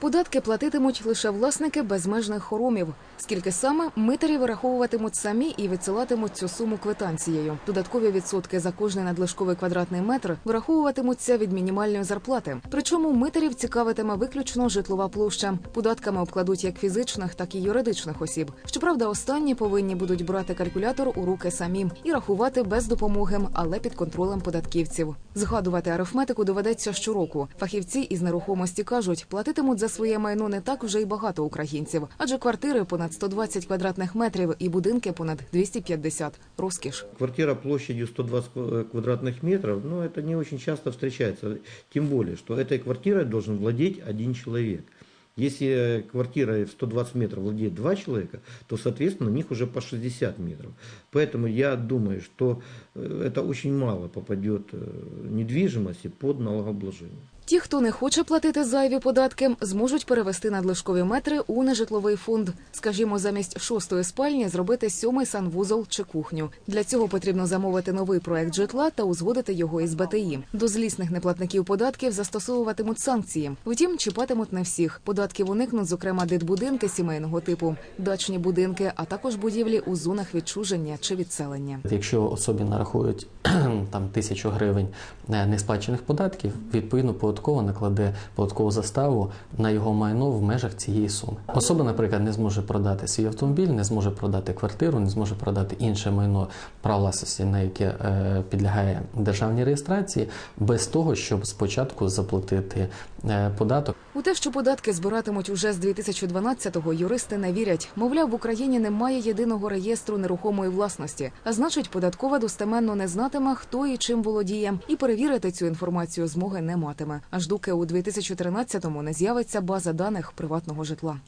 Податки платитимуть лише власники безмежних хоромів. Скільки саме митарі вираховуватимуть самі і відсилатимуть цю суму квитанцією. Додаткові відсотки за кожний надлишковий квадратний метр вираховуватимуться від мінімальної зарплати. Причому митарів цікавитиме виключно житлова площа. Податками обкладуть як фізичних, так і юридичних осіб. Щоправда, останні повинні будуть брати калькулятор у руки самі і рахувати без допомоги, але під контролем податківців. Згадувати арифметику доведеться щороку. Фахівці із нерухомості кажуть, платитимуть за своє майно не так вже й багато українців, адже квартири понад 120 квадратних метрів і будинки понад 250 – розкіш. Квартира площадью 120 кв- квадратных метров, ну, это не очень часто встречается. Тем более, что этой квартирой должен владеть один человек. Если квартирой в 120 метров владеет два человека, то, соответственно, у них уже по 60 метров. Поэтому я думаю, что э, это очень мало попадет э, недвижимости под налогообложение. Ті, хто не хоче платити зайві податки, зможуть перевести надлишкові метри у нежитловий фонд. Скажімо, замість шостої спальні зробити сьомий санвузол чи кухню. Для цього потрібно замовити новий проект житла та узгодити його із БТІ. До злісних неплатників податків застосовуватимуть санкції. Втім, чіпатимуть не всіх. Податків уникнуть, зокрема, дитбудинки сімейного типу, дачні будинки, а також будівлі у зонах відчуження чи відселення. Якщо особі нарахують там тисячу гривень е, несплачених податків, відповідно податково накладе податкову заставу на його майно в межах цієї суми. Особа, наприклад, не зможе продати свій автомобіль, не зможе продати квартиру, не зможе продати інше майно прав власності, на яке е, підлягає державній реєстрації, без того, щоб спочатку заплатити е, податок. У те, що податки збиратимуть уже з 2012-го, юристи не вірять. Мовляв, в Україні немає єдиного реєстру нерухомої власності, а значить, податкова достеменно не знатиме, хто і чим володіє, і перевірити цю інформацію змоги не матиме. Аж доки у 2013-му не з'явиться база даних приватного житла.